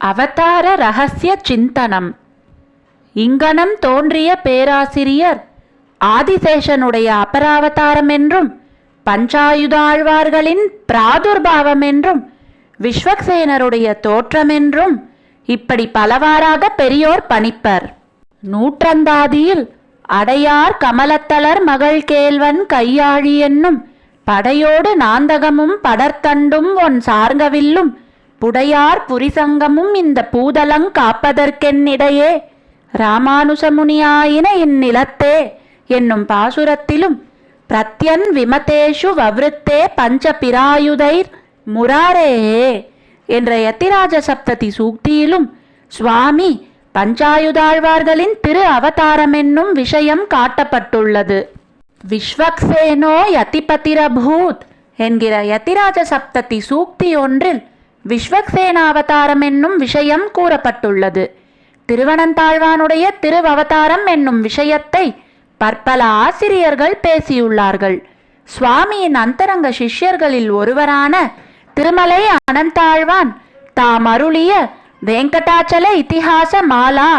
அவதார ரகசிய சிந்தனம். இங்கனம் தோன்றிய பேராசிரியர் ஆதிசேஷனுடைய அபராவதாரம் என்றும் பஞ்சாயுதாழ்வார்களின் பிராதுர்பாவம் என்றும் விஸ்வக்சேனருடைய தோற்றமென்றும் இப்படி பலவாறாக பெரியோர் பணிப்பர். நூற்றந்தாதியில் அடையார் கமலத்தளர் மகள் கேள்வன் கையாழி என்னும் படையோடு நாந்தகமும் படர்த்தண்டும் ஒன் சார்கவில்லும் புடையார் புரிசங்கமும் இந்த பூதலங் காப்பதற்கென்னிடையே ராமானுசமுனியாயின இந்நிலத்தே என்னும் பாசுரத்திலும் பிரத்யன் விமதேஷு வவ்ருத்தே பஞ்ச பிராயுதைர் முராரேயே என்ற யத்திராஜ சப்ததி சூக்தியிலும் சுவாமி பஞ்சாயுதாழ்வார்களின் திரு அவதாரமென்னும் விஷயம் காட்டப்பட்டுள்ளது. விஸ்வக்சேனோ யதிபதிரபூத் என்கிற யதிராஜ சப்ததி சூக்தி ஒன்றில் விஸ்வக்சேனாவதாரம் என்னும் விஷயம் கூறப்பட்டுள்ளது. திருவனந்தாழ்வானுடைய திருவவதாரம் என்னும் விஷயத்தை பற்பல ஆசிரியர்கள் பேசியுள்ளார்கள். சுவாமியின் அந்தரங்க சிஷ்யர்களில் ஒருவரான திருமலை அனந்தாழ்வான் தாம் அருளிய வெங்கடாச்சல இத்திஹாச மாலா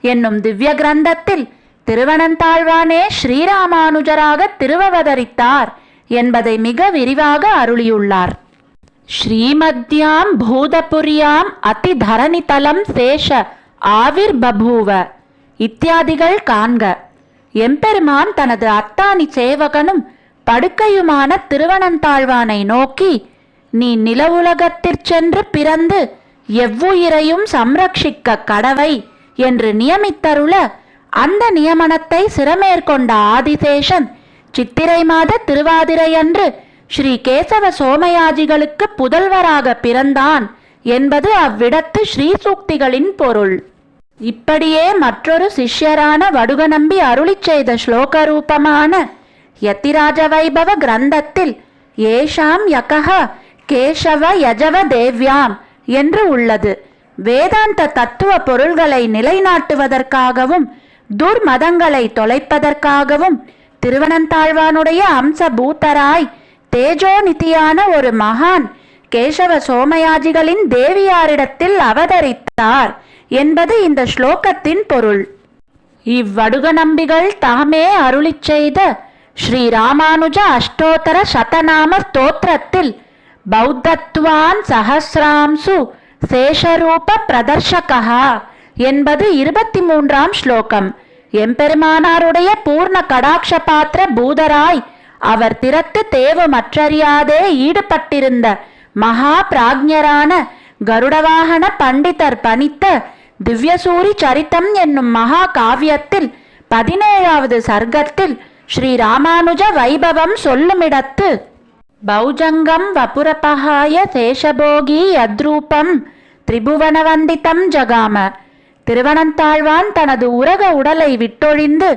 என்னும் திவ்ய கிரந்தத்தில் திருவனந்தாழ்வானே ஸ்ரீராமானுஜராக திருவவதரித்தார் என்பதை மிக விரிவாக அருளியுள்ளார். ஸ்ரீமத்யாம் பூதபுரியாம் அதிதரணிதலம் சேஷ ஆவிர் பபூவ இத்தியாதிகள் காண்க. எம்பெருமான் தனது அத்தானி சேவகனும் படுக்கையுமான திருவனந்தாழ்வானை நோக்கி நீ நிலவுலகத்திற் சென்று பிறந்து எவ்வுயிரையும் சம்ரட்சிக்க கடவை என்று நியமித்தருள அந்த நியமனத்தை சிறமேற்கொண்ட ஆதிசேஷன் சித்திரை மாத திருவாதிரையன்று ஸ்ரீ கேசவ சோமயாஜிகளுக்கு புதல்வராக பிறந்தான் என்பது அவ்விடத்து ஸ்ரீ சூக்திகளின் பொருள். இப்படியே மற்றொரு சிஷ்யரான வடுகநம்பி அருளிச் செய்த ஸ்லோக ரூபமான யத்திராஜ வைபவ கிரந்தத்தில் ஏஷாம் யகஹ கேசவ யஜவ தேவ்யாம் என்று உள்ளது. வேதாந்த தத்துவ பொருள்களை நிலைநாட்டுவதற்காகவும் துர்மதங்களை தொலைப்பதற்காகவும் திருவனந்தாழ்வானுடைய அம்ச பூத்தராய் தேஜோநிதியான ஒரு மகான் கேசவ சோமயாஜிகளின் தேவியாரிடத்தில் அவதரித்தார் என்பது இந்த ஸ்லோகத்தின் பொருள். இவ்வடுக நம்பிகள் தாமே அருளிச் செய்த ஸ்ரீ ராமானுஜ அஷ்டோத்தர சதநாம ஸ்தோத்திரத்தில் பௌத்தத்வான் சஹசிராம்சு சேஷரூப பிரதர்ஷகா என்பது இருபத்தி மூன்றாம் ஸ்லோகம். எம்பெருமானாருடைய பூர்ண கடாட்ச பாத்திர பூதராய் அவர் திறத்து தேவு மற்றறியாதே ஈடுபட்டிருந்த மகா பிராஜ்யரான கருடவாகன பண்டிதர் பணித்த திவ்யசூரி சரித்தம் என்னும் மகா காவியத்தில் பதினேழாவது சர்க்கத்தில் ஸ்ரீ ராமானுஜ வைபவம் சொல்லுமிடத்து. பௌஜங்கம் வபுரபகாய சேஷபோகி யத்ரூபம் திரிபுவனவந்திதம் ஜகாம. திருவனந்தாழ்வான் தனது உரக உடலை விட்டொழிந்து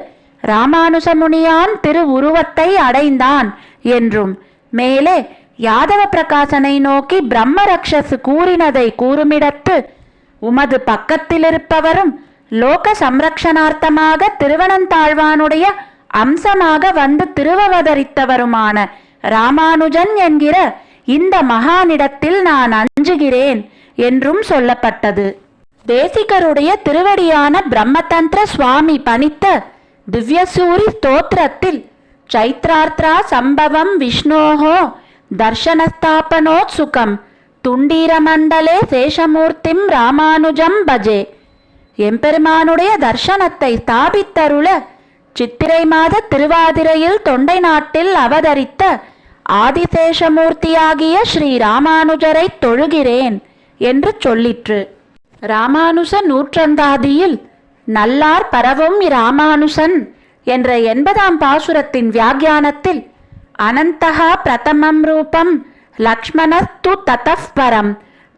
ராமானுசமுனியான் திரு உருவத்தை அடைந்தான் என்றும். மேலே யாதவ பிரகாசனை நோக்கி பிரம்மரக்ஷசு கூறினதை கூறுமிடத்து உமது பக்கத்திலிருப்பவரும் லோக சம்ரக்ஷணார்த்தமாக திருவனந்தாழ்வானுடைய அம்சமாக வந்து திருவவதரித்தவருமான ராமானுஜன் என்கிற இந்த மகானிடத்தில் நான் அஞ்சுகிறேன் என்றும் சொல்லப்பட்டது. தேசிகருடைய திருவடியான பிரம்மதந்திர சுவாமி பணித்த திவ்யசூரி ஸ்தோத்திரத்தில் சைத்ரார்த்ரா சம்பவம் விஷ்ணோஹோ தர்ஷனஸ்தாபனோத்சுகம் துண்டீரமண்டலே சேஷமூர்த்திம் ராமானுஜம் பஜே. எம்பெருமானுடைய தர்ஷனத்தை ஸ்தாபித்தருள சித்திரை மாத திருவாதிரையில் தொண்டை நாட்டில் அவதரித்த ஆதிசேஷமூர்த்தியாகிய ஸ்ரீ ராமானுஜரை தொழுகிறேன் என்று சொல்லிற்று. ராமானுஜ நூற்றந்தாதியில் நல்லார் பரவும் இராமானுசன் என்ற எண்பதாம் பாசுரத்தின் வியாக்கியானத்தில் அனந்தகா பிரதமம் ரூபம் லக்ஷ்மணஸ்து ததः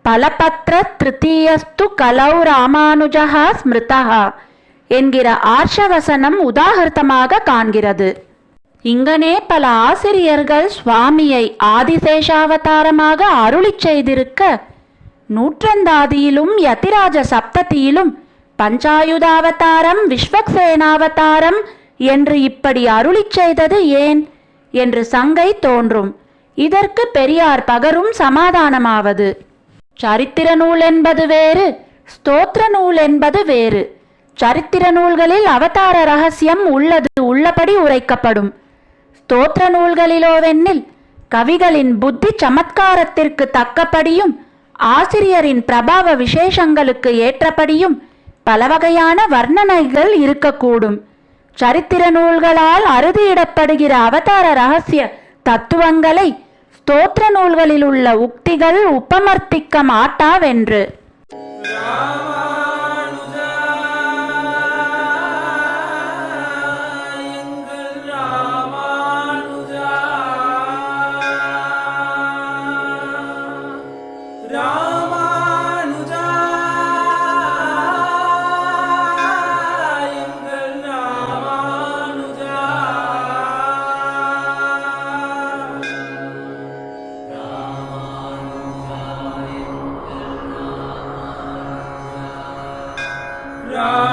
பலபத்ர திருத்தீயஸ்து கலௌ ராமானுஜா ஸ்மிருதா என்கிற ஆர்ஷவசனம் உதாகிருத்தமாக காண்கிறது. இங்கனே பல ஆசிரியர்கள் சுவாமியை ஆதிசேஷாவதாரமாக அருளிச் செய்திருக்க நூற்றந்தாதியிலும் யதிராஜ சப்ததியிலும் பஞ்சாயுதாவதாரம் விஸ்வக்சேனாவதாரம் என்று இப்படி அருளிச் செய்தது ஏன்? என்று சங்கை தோன்றும். இதற்கு பெரியார் பகரும் சமாதானமாவது. சரித்திர நூல் என்பது வேறு ஸ்தோத்திர நூல் என்பது வேறு. சரித்திர நூல்களில் அவதார ரகசியம் உள்ளது உள்ளபடி உரைக்கப்படும். ஸ்தோத்திர நூல்களிலோவென்னில் கவிகளின் புத்தி சமத்காரத்திற்கு தக்கபடியும் ஆசிரியரின் பிரபாவ விசேஷங்களுக்கு ஏற்றபடியும் பல வகையான வர்ணனைகள் இருக்கக்கூடும். சரித்திர நூல்களால் அறுதியிடப்படுகிற அவதார ரகசிய தத்துவங்களை ஸ்தோத்திர நூல்களில் உள்ள உக்திகள் உபமர்த்திக்க மாட்டாவென்று. ராமானுஜா